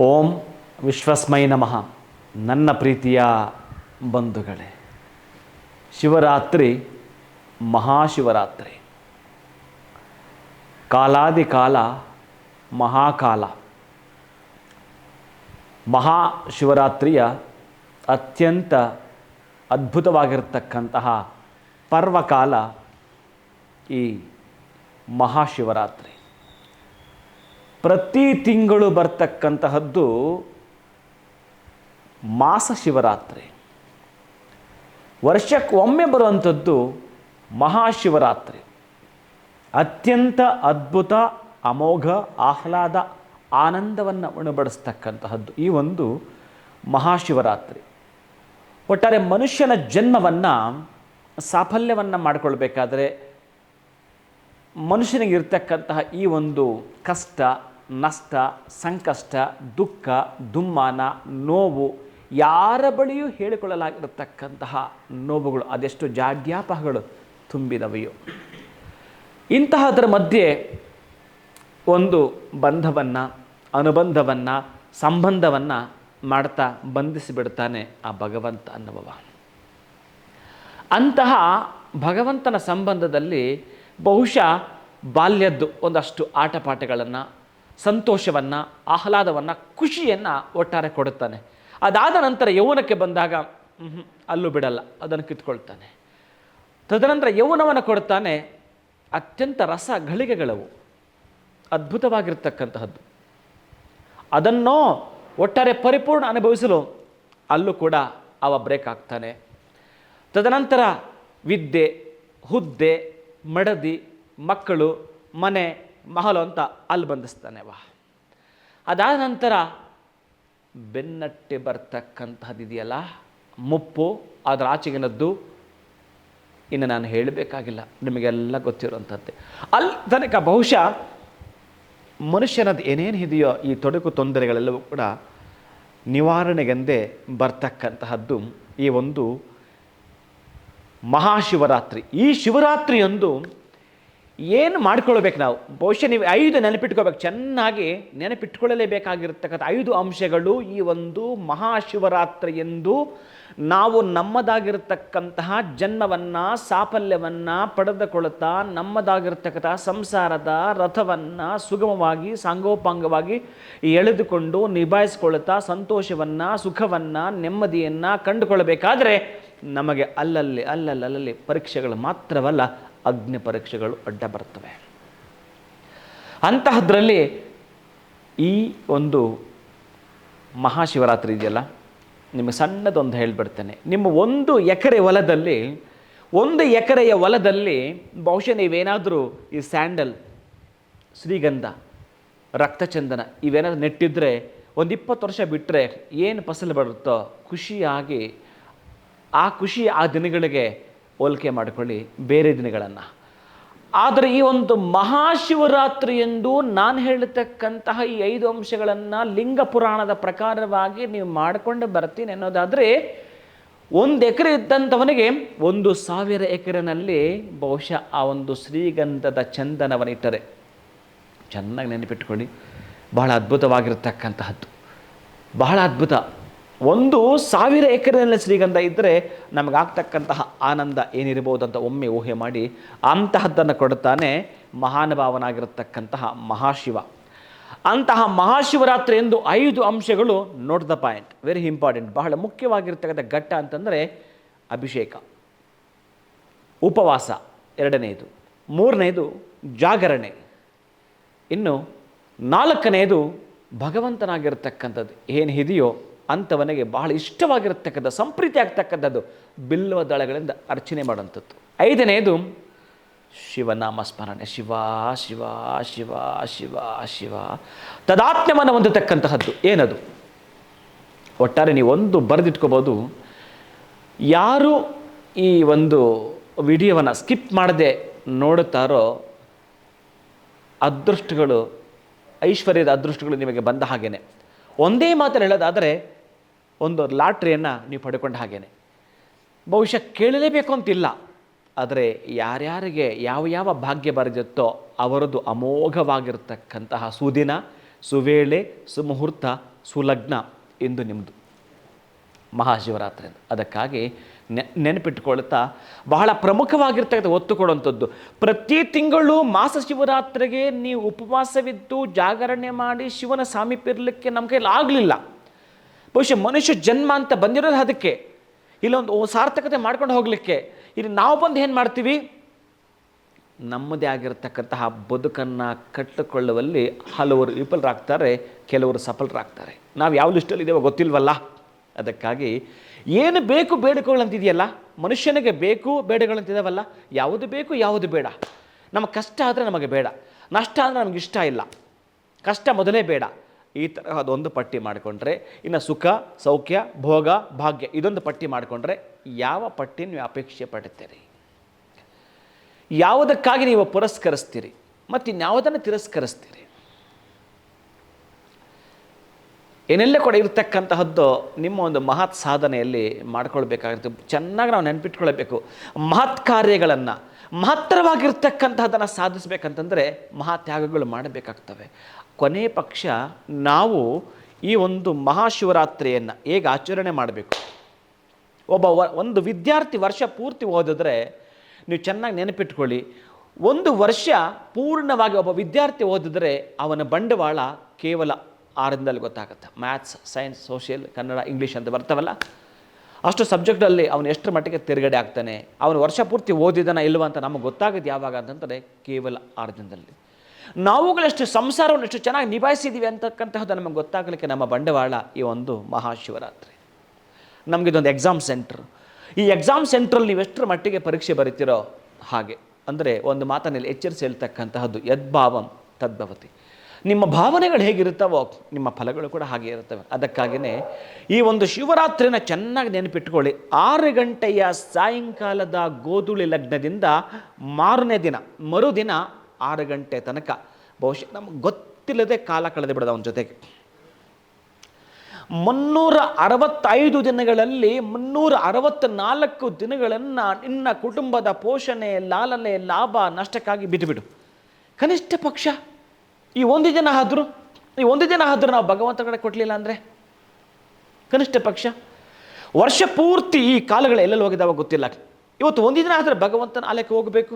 ಓಂ ವಿಶ್ವಸ್ಮೈ ನಮಃ. ನನ್ನ ಪ್ರೀತಿಯ ಬಂಧುಗಳೇ, ಶಿವರಾತ್ರಿ ಮಹಾಶಿವರಾತ್ರಿ. ಕಾಲಾದಿಕಾಲ ಮಹಾಕಾಲ. ಮಹಾಶಿವರಾತ್ರಿಯ ಅತ್ಯಂತ ಅದ್ಭುತವಾಗಿರತಕ್ಕಂತಹ ಪರ್ವಕಾಲ ಈ ಮಹಾಶಿವರಾತ್ರಿ. ಪ್ರತಿ ತಿಂಗಳು ಬರ್ತಕ್ಕಂತಹದ್ದು ಮಾಸ ಶಿವರಾತ್ರಿ. ವರ್ಷಕ್ಕೆ ಒಮ್ಮೆ ಬರುವಂಥದ್ದು ಮಹಾಶಿವರಾತ್ರಿ. ಅತ್ಯಂತ ಅದ್ಭುತ, ಅಮೋಘ, ಆಹ್ಲಾದ, ಆನಂದವನ್ನು ಉಣಬಡಿಸ್ತಕ್ಕಂತಹದ್ದು ಈ ಒಂದು ಮಹಾಶಿವರಾತ್ರಿ. ಒಟ್ಟಾರೆ ಮನುಷ್ಯನ ಜನ್ಮವನ್ನು, ಸಾಫಲ್ಯವನ್ನು ಮಾಡಿಕೊಳ್ಬೇಕಾದರೆ ಮನುಷ್ಯನಿಗೆ ಇರ್ತಕ್ಕಂತಹ ಈ ಒಂದು ಕಷ್ಟ ನಷ್ಟ, ಸಂಕಷ್ಟ, ದುಃಖ, ದುಮ್ಮಾನ, ನೋವು, ಯಾರ ಬಳಿಯೂ ಹೇಳಿಕೊಳ್ಳಲಾಗಿರತಕ್ಕಂತಹ ನೋವುಗಳು, ಅದೆಷ್ಟು ಜಾಡ್ಯಾಪಗಳು ತುಂಬಿದವೆಯೋ. ಇಂತಹದರ ಮಧ್ಯೆ ಒಂದು ಬಂಧವನ್ನು, ಅನುಬಂಧವನ್ನು, ಸಂಬಂಧವನ್ನು ಮಾಡ್ತಾ ಬಂಧಿಸಿಬಿಡ್ತಾನೆ ಆ ಭಗವಂತ ಅನ್ನುವವ. ಅಂತಹ ಭಗವಂತನ ಸಂಬಂಧದಲ್ಲಿ ಬಹುಶಃ ಬಾಲ್ಯದ್ದು ಒಂದಷ್ಟು ಆಟಪಾಠಗಳನ್ನು ಸಂತೋಷವನ್ನು, ಆಹ್ಲಾದವನ್ನು, ಖುಷಿಯನ್ನು ಒಟ್ಟಾರೆ ಕೊಡುತ್ತಾನೆ. ಅದಾದ ನಂತರ ಯೌವನಕ್ಕೆ ಬಂದಾಗ ಅಲ್ಲೂ ಬಿಡಲ್ಲ, ಅದನ್ನು ಕಿತ್ಕೊಳ್ತಾನೆ. ತದನಂತರ ಯೌವನವನ್ನು ಕೊಡ್ತಾನೆ, ಅತ್ಯಂತ ರಸ ಘಳಿಗೆಗಳವು. ಅದ್ಭುತವಾಗಿರ್ತಕ್ಕಂತಹದ್ದು. ಅದನ್ನು ಒಟ್ಟಾರೆ ಪರಿಪೂರ್ಣ ಅನುಭವಿಸಲು ಅಲ್ಲೂ ಕೂಡ ಅವ ಬ್ರೇಕ್ ಆಗ್ತಾನೆ ತದನಂತರ ವಿದ್ಯೆ, ಹುದ್ದೆ, ಮಡದಿ, ಮಕ್ಕಳು, ಮನೆ ಮಹಲು ಅಂತ ಅಲ್ಲಿ ಬಂಧಿಸ್ತಾನೆ ವಾ. ಅದಾದ ನಂತರ ಬೆನ್ನಟ್ಟಿ ಬರ್ತಕ್ಕಂತಹದ್ದು ಇದೆಯಲ್ಲ, ಮುಪ್ಪು ಅದರ ಆಚೆಗಿನದ್ದು ಇನ್ನು ನಾನು ಹೇಳಬೇಕಾಗಿಲ್ಲ, ನಿಮಗೆಲ್ಲ ಗೊತ್ತಿರುವಂಥದ್ದು ಅಲ್ಲಿ ತನಕ ಬಹುಶಃ ಮನುಷ್ಯನದ್ದು ಏನೇನು ಇದೆಯೋ ಈ ತೊಡಕು ತೊಂದರೆಗಳೆಲ್ಲವೂ ಕೂಡ ನಿವಾರಣೆಗೆಂದೇ ಬರ್ತಕ್ಕಂತಹದ್ದು ಈ ಒಂದು ಮಹಾಶಿವರಾತ್ರಿ. ಈ ಶಿವರಾತ್ರಿಯೊಂದು ಏನು ಮಾಡ್ಕೊಳ್ಬೇಕು ನಾವು? ಬಹುಶಃ ನೀವು ಐದು ನೆನಪಿಟ್ಕೋಬೇಕು ಚೆನ್ನಾಗಿ ನೆನಪಿಟ್ಕೊಳ್ಳಲೇಬೇಕಾಗಿರ್ತಕ್ಕಂಥ ಐದು ಅಂಶಗಳು ಈ ಒಂದು ಮಹಾಶಿವರಾತ್ರಿ ಎಂದು ನಾವು ನಮ್ಮದಾಗಿರ್ತಕ್ಕಂತಹ ಜನ್ಮವನ್ನು, ಸಾಫಲ್ಯವನ್ನು ಪಡೆದುಕೊಳ್ಳುತ್ತಾ, ನಮ್ಮದಾಗಿರ್ತಕ್ಕಂಥ ಸಂಸಾರದ ರಥವನ್ನು ಸುಗಮವಾಗಿ, ಸಾಂಗೋಪಾಂಗವಾಗಿ ಎಳೆದುಕೊಂಡು ನಿಭಾಯಿಸಿಕೊಳ್ಳುತ್ತಾ, ಸಂತೋಷವನ್ನು, ಸುಖವನ್ನು, ನೆಮ್ಮದಿಯನ್ನು ಕಂಡುಕೊಳ್ಳಬೇಕಾದರೆ ನಮಗೆ ಅಲ್ಲಲ್ಲಿ ಅಲ್ಲಲ್ಲಿ ಅಲ್ಲಲ್ಲಿ ಪರೀಕ್ಷೆಗಳು ಮಾತ್ರವಲ್ಲ ಅಗ್ನಿ ಪರೀಕ್ಷೆಗಳು ಅಡ್ಡ ಬರ್ತವೆ. ಅಂತಹದ್ರಲ್ಲಿ ಈ ಒಂದು ಮಹಾಶಿವರಾತ್ರಿ ಇದೆಯಲ್ಲ? ನಿಮಗೆ ಸಣ್ಣದೊಂದು ಹೇಳಿಬಿಡ್ತೇನೆ. ನಿಮ್ಮ ಒಂದು ಎಕರೆ ಹೊಲದಲ್ಲಿ, ಒಂದು ಎಕರೆಯ ಹೊಲದಲ್ಲಿ ಬಹುಶಃ ನೀವೇನಾದರೂ ಈ ಸ್ಯಾಂಡಲ್, ಶ್ರೀಗಂಧ, ರಕ್ತಚಂದನ ಇವೇನಾದ್ರು ನೆಟ್ಟಿದ್ರೆ ಒಂದು ಇಪ್ಪತ್ತು ವರ್ಷ ಬಿಟ್ಟರೆ ಏನು ಫಸಲು ಬರುತ್ತೋ ಖುಷಿಯಾಗಿ ಆ ಖುಷಿ ಆ ದಿನಗಳಿಗೆ ಹೋಲಿಕೆ ಮಾಡಿಕೊಳ್ಳಿ ಬೇರೆ ದಿನಗಳನ್ನು. ಆದರೆ ಈ ಒಂದು ಮಹಾಶಿವರಾತ್ರಿ ಎಂದು ನಾನು ಹೇಳತಕ್ಕಂತಹ ಈ ಐದು ಅಂಶಗಳನ್ನು ಲಿಂಗ ಪುರಾಣದ ಪ್ರಕಾರವಾಗಿ ನೀವು ಮಾಡಿಕೊಂಡು ಬರ್ತೀನಿ ಅನ್ನೋದಾದರೆ, ಒಂದು ಎಕರೆ ಇದ್ದಂಥವನಿಗೆ ಒಂದು ಸಾವಿರ ಎಕರೆನಲ್ಲಿ ಬಹುಶಃ ಆ ಒಂದು ಶ್ರೀಗಂಧದ ಚಂದನವನ್ನಿಟ್ಟರೆ ಚೆನ್ನಾಗಿ ನೆನಪಿಟ್ಕೊಳ್ಳಿ. ಬಹಳ ಅದ್ಭುತವಾಗಿರತಕ್ಕಂತಹದ್ದು. ಬಹಳ ಅದ್ಭುತ. ಒಂದು ಸಾವಿರ ಎಕರೆನಲ್ಲಿ ಶ್ರೀಗಂಧ ಇದ್ದರೆ ನಮಗಾಗ್ತಕ್ಕಂತಹ ಆನಂದ ಏನಿರ್ಬೋದು ಅಂತ ಒಮ್ಮೆ ಊಹೆ ಮಾಡಿ ಅಂತಹದ್ದನ್ನು ಕೊಡುತ್ತಾನೆ ಮಹಾನುಭಾವನಾಗಿರತಕ್ಕಂತಹ ಮಹಾಶಿವ. ಅಂತಹ ಮಹಾಶಿವರಾತ್ರಿ ಎಂದು ಐದು ಅಂಶಗಳು note the point very important ಬಹಳ ಮುಖ್ಯವಾಗಿರ್ತಕ್ಕಂಥ ಘಟ್ಟ ಅಂತಂದರೆ ಅಭಿಷೇಕ, ಉಪವಾಸ ಎರಡನೆಯದು ಮೂರನೆಯದು ಜಾಗರಣೆ. ಇನ್ನು ನಾಲ್ಕನೆಯದು ಭಗವಂತನಾಗಿರ್ತಕ್ಕಂಥದ್ದು ಏನು ಇದೆಯೋ ಅಂಥವನಿಗೆ ಬಹಳ ಇಷ್ಟವಾಗಿರತಕ್ಕಂಥ, ಸಂಪ್ರೀತಿ ಆಗ್ತಕ್ಕಂಥದ್ದು ಬಿಲ್ಲುವ ದಳಗಳಿಂದ ಅರ್ಚನೆ ಮಾಡುವಂಥದ್ದು. ಐದನೆಯದು ಶಿವನಾಮ ಸ್ಮರಣೆ. ಶಿವ ಶಿವ ಶಿವ ಶಿವ ಶಿವ. ತದಾತ್ಮ್ಯವನ್ನು ಹೊಂದತಕ್ಕಂತಹದ್ದು. ಏನದು? ಒಟ್ಟಾರೆ ಒಂದು ಬರೆದಿಟ್ಕೋಬೋದು. ಯಾರು ಈ ಒಂದು ವಿಡಿಯೋವನ್ನು ಸ್ಕಿಪ್ ಮಾಡದೆ ನೋಡುತ್ತಾರೋ, ಅದೃಷ್ಟಗಳು, ಐಶ್ವರ್ಯದ ಅದೃಷ್ಟಗಳು ನಿಮಗೆ ಬಂದ ಹಾಗೇನೆ. ಒಂದೇ ಮಾತನ್ನು ಹೇಳೋದಾದರೆ ಒಂದು ಲಾಟ್ರಿಯನ್ನು ನೀವು ಪಡ್ಕೊಂಡ ಹಾಗೇನೆ. ಬಹುಶಃ ಕೇಳಲೇಬೇಕು ಅಂತಿಲ್ಲ. ಆದರೆ ಯಾರ್ಯಾರಿಗೆ ಯಾವ ಯಾವ ಭಾಗ್ಯ ಬರೆದಿತ್ತೋ ಅವರದ್ದು ಅಮೋಘವಾಗಿರ್ತಕ್ಕಂತಹ ಸುದಿನ, ಸುವೇಳೆ, ಸುಮುಹೂರ್ತ, ಸುಲಗ್ನ ಎಂದು ನಿಮ್ಮದು ಮಹಾಶಿವರಾತ್ರಿ. ಅದಕ್ಕಾಗಿ ನೆ ನೆನಪಿಟ್ಟುಕೊಳ್ತಾ ಬಹಳ ಪ್ರಮುಖವಾಗಿರ್ತಕ್ಕಂಥ ಒತ್ತು ಕೊಡುವಂಥದ್ದು. ಪ್ರತಿ ತಿಂಗಳು ಮಾಸ ಶಿವರಾತ್ರಿಗೆ ನೀವು ಉಪವಾಸವಿದ್ದು ಜಾಗರಣೆ ಮಾಡಿ ಶಿವನ ಸಾಮೀಪ್ಯ ಇರಲಿಕ್ಕೆ ನಮ್ಮ ಕೈಲಿ ಆಗಲಿಲ್ಲ ಬಹುಶಃ ಮನುಷ್ಯ ಜನ್ಮ ಅಂತ ಬಂದಿರೋದು ಅದಕ್ಕೆ. ಇಲ್ಲೊಂದು ಸಾರ್ಥಕತೆ ಮಾಡ್ಕೊಂಡು ಹೋಗಲಿಕ್ಕೆ. ಇಲ್ಲಿ ನಾವು ಬಂದು ಏನು ಮಾಡ್ತೀವಿ? ನಮ್ಮದೇ ಆಗಿರತಕ್ಕಂತಹ ಬದುಕನ್ನು ಕಟ್ಟಿಕೊಳ್ಳುವಲ್ಲಿ ಹಲವರು ವಿಫಲರಾಗ್ತಾರೆ, ಕೆಲವರು ಸಫಲರಾಗ್ತಾರೆ. ನಾವು ಯಾವ ಲಿಸ್ಟಲ್ಲಿ ಇದ್ದೇವೋ ಗೊತ್ತಿಲ್ವಲ್ಲ? ಅದಕ್ಕಾಗಿ ಏನು ಬೇಕು ಬೇಡಿಕೊಳ್ಳಂತಿದೆಯಲ್ಲ ಮನುಷ್ಯನಿಗೆ ಬೇಕು ಬೇಡಗಳಂತಿದ್ದಾವಲ್ಲ ಯಾವುದು ಬೇಕು, ಯಾವುದು ಬೇಡ. ನಮ್ಮ ಕಷ್ಟ ಆದರೆ ನಮಗೆ ಬೇಡ. ನಷ್ಟ ಆದರೆ ನಮಗೆ ಇಷ್ಟ ಇಲ್ಲ. ಕಷ್ಟ ಮೊದಲೇ ಬೇಡ. ಈ ತರಹದೊಂದು ಪಟ್ಟಿ ಮಾಡಿಕೊಂಡ್ರೆ, ಇನ್ನು ಸುಖ, ಸೌಖ್ಯ, ಭೋಗ, ಭಾಗ್ಯ, ಇದೊಂದು ಪಟ್ಟಿ ಮಾಡಿಕೊಂಡ್ರೆ ಯಾವ ಪಟ್ಟಿ ಅಪೇಕ್ಷೆ ಪಡುತ್ತೀರಿ? ಯಾವುದಕ್ಕಾಗಿ ನೀವು ಪುರಸ್ಕರಿಸ್ತೀರಿ? ಮತ್ತು ಇನ್ಯಾವುದನ್ನು ತಿರಸ್ಕರಿಸ್ತೀರಿ? ಏನೆಲ್ಲ ಕೂಡ ಇರತಕ್ಕಂತಹದ್ದು ನಿಮ್ಮ ಒಂದು ಮಹತ್ ಸಾಧನೆಯಲ್ಲಿ ಮಾಡ್ಕೊಳ್ಬೇಕಾಗಿರ್ತದೆ ಚೆನ್ನಾಗಿ ನಾವು ನೆನಪಿಟ್ಕೊಳ್ಬೇಕು. ಮಹತ್ ಕಾರ್ಯಗಳನ್ನು ಮಹತ್ತರವಾಗಿರ್ತಕ್ಕಂತಹದನ್ನು ಸಾಧಿಸಬೇಕಂತಂದರೆ ಮಹಾತ್ಯಾಗಗಳು ಮಾಡಬೇಕಾಗ್ತವೆ. ಕೊನೆ ಪಕ್ಷ ನಾವು ಈ ಒಂದು ಮಹಾಶಿವರಾತ್ರಿಯನ್ನು ಹೇಗೆ ಆಚರಣೆ ಮಾಡಬೇಕು? ಒಬ್ಬ ವ, ಒಂದು ವಿದ್ಯಾರ್ಥಿ ವರ್ಷ ಪೂರ್ತಿ ಓದಿದ್ರೆ ನೀವು ಚೆನ್ನಾಗಿ ನೆನಪಿಟ್ಕೊಳ್ಳಿ. ಒಂದು ವರ್ಷ ಪೂರ್ಣವಾಗಿ ಒಬ್ಬ ವಿದ್ಯಾರ್ಥಿ ಓದಿದ್ರೆ ಅವನ ಬಂಡವಾಳ ಕೇವಲ ಆರಿಂದಲ್ಲಿ ಗೊತ್ತಾಗುತ್ತೆ. Maths science social Kannada English ಅಂತ ಬರ್ತಾವಲ್ಲ. ಅಷ್ಟು ಸಬ್ಜೆಕ್ಟಲ್ಲಿ ಅವನು ಎಷ್ಟರ ಮಟ್ಟಿಗೆ ತಿರುಗಡೆ ಆಗ್ತಾನೆ. ಅವನು ವರ್ಷ ಪೂರ್ತಿ ಓದಿದನ ಇಲ್ವ ಅಂತ ನಮಗೆ ಗೊತ್ತಾಗೋದು ಯಾವಾಗ ಅಂತಂದರೆ ಕೇವಲ ಆರು ನಾವುಗಳಷ್ಟು ಸಂಸಾರವನ್ನು ಎಷ್ಟು ಚೆನ್ನಾಗಿ ನಿಭಾಯಿಸಿದ್ದೀವಿ ಅಂತಕ್ಕಂತಹದ್ದು ನಮಗೆ ಗೊತ್ತಾಗಲಿಕ್ಕೆ ನಮ್ಮ ಬಂಡವಾಳ ಈ ಒಂದು ಮಹಾಶಿವರಾತ್ರಿ. ನಮಗಿದೊಂದು ಎಕ್ಸಾಮ್ ಸೆಂಟ್ರ್ ಈ ಎಕ್ಸಾಮ್ ಸೆಂಟ್ರಲ್ಲಿ ನೀವು ಎಷ್ಟರ ಮಟ್ಟಿಗೆ ಪರೀಕ್ಷೆ ಬರೀತಿರೋ ಹಾಗೆ, ಅಂದರೆ ಒಂದು ಮಾತನಲ್ಲಿ ಎಚ್ಚರಿಸಿ ಹೇಳ್ತಕ್ಕಂತಹದ್ದು ಯದ್ಭಾವಂ ತದ್ಭವತಿ. ನಿಮ್ಮ ಭಾವನೆಗಳು ಹೇಗಿರುತ್ತವೋ ನಿಮ್ಮ ಫಲಗಳು ಕೂಡ ಹಾಗೆ ಇರುತ್ತವೆ. ಅದಕ್ಕಾಗಿಯೇ ಈ ಒಂದು ಶಿವರಾತ್ರಿನ ಚೆನ್ನಾಗಿ ನೆನಪಿಟ್ಕೊಳ್ಳಿ. ಆರು ಗಂಟೆಯ ಸಾಯಂಕಾಲದ ಗೋಧುಳಿ ಲಗ್ನದಿಂದ ಮಾರನೇ ದಿನ, ಮರುದಿನ ಆರು ಗಂಟೆ ತನಕ. ಬಹುಶಃ ನಮಗೆ ಗೊತ್ತಿಲ್ಲದೆ ಕಾಲ ಕಳೆದು ಬಿಡೋದು ಅವನ ಜೊತೆಗೆ. ಮುನ್ನೂರ ಅರವತ್ತೈದು ದಿನಗಳಲ್ಲಿ ಮುನ್ನೂರ ಅರವತ್ತ್ನಾಲ್ಕು ದಿನಗಳನ್ನು ನಿನ್ನ ಕುಟುಂಬದ ಪೋಷಣೆ, ಲಾಲನೆ, ಲಾಭ, ನಷ್ಟಕ್ಕಾಗಿ ಬಿಟ್ಟುಬಿಡು ಕನಿಷ್ಠ ಪಕ್ಷ, ಈ ಒಂದು ದಿನ ಆದರೂ, ಈ ಒಂದು ದಿನ ಆದರೂ ನಾವು ಭಗವಂತ ಕಡೆ ಕೊಡಲಿಲ್ಲ ಅಂದರೆ? ಕನಿಷ್ಠ ಪಕ್ಷ, ವರ್ಷ ಪೂರ್ತಿ ಈ ಕಾಲಗಳು ಎಲ್ಲೆಲ್ಲಿ ಹೋಗಿದ್ದಾವ ಗೊತ್ತಿಲ್ಲ. ಇವತ್ತು ಒಂದು ದಿನ ಆದರೆ ಭಗವಂತನ ಆಲಯಕ್ಕೆ ಹೋಗಬೇಕು.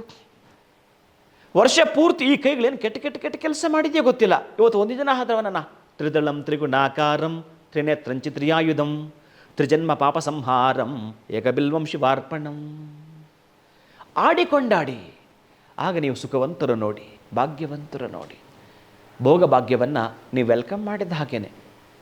ವರ್ಷ ಪೂರ್ತಿ ಈ ಕೈಗಳೇನು ಕೆಟ್ಟ ಕೆಟ್ಟ ಕೆಟ್ಟ ಕೆಲಸ ಮಾಡಿದೆಯೋ ಗೊತ್ತಿಲ್ಲ. ಇವತ್ತು ಒಂದು ಜನ ಆದವನನ್ನ ತ್ರಿದಳಂ ತ್ರಿಗುಣಾಕಾರಂ ತ್ರಿನೇತ್ರಂಚಿ ತ್ರಿಯಾಯುಧಂ ತ್ರಿಜನ್ಮ ಪಾಪ ಸಂಹಾರಂ ಏಕಬಿಲ್ವಂ ಶಿವಾರ್ಪಣಂ. ಆಡಿಕೊಂಡಾಡಿ, ಆಗ ನೀವು ಸುಖವಂತರು ನೋಡಿ, ಭಾಗ್ಯವಂತರು ನೋಡಿ. ಭೋಗ ಭಾಗ್ಯವನ್ನು ನೀವು ವೆಲ್ಕಮ್ ಮಾಡಿದ ಹಾಗೇನೆ.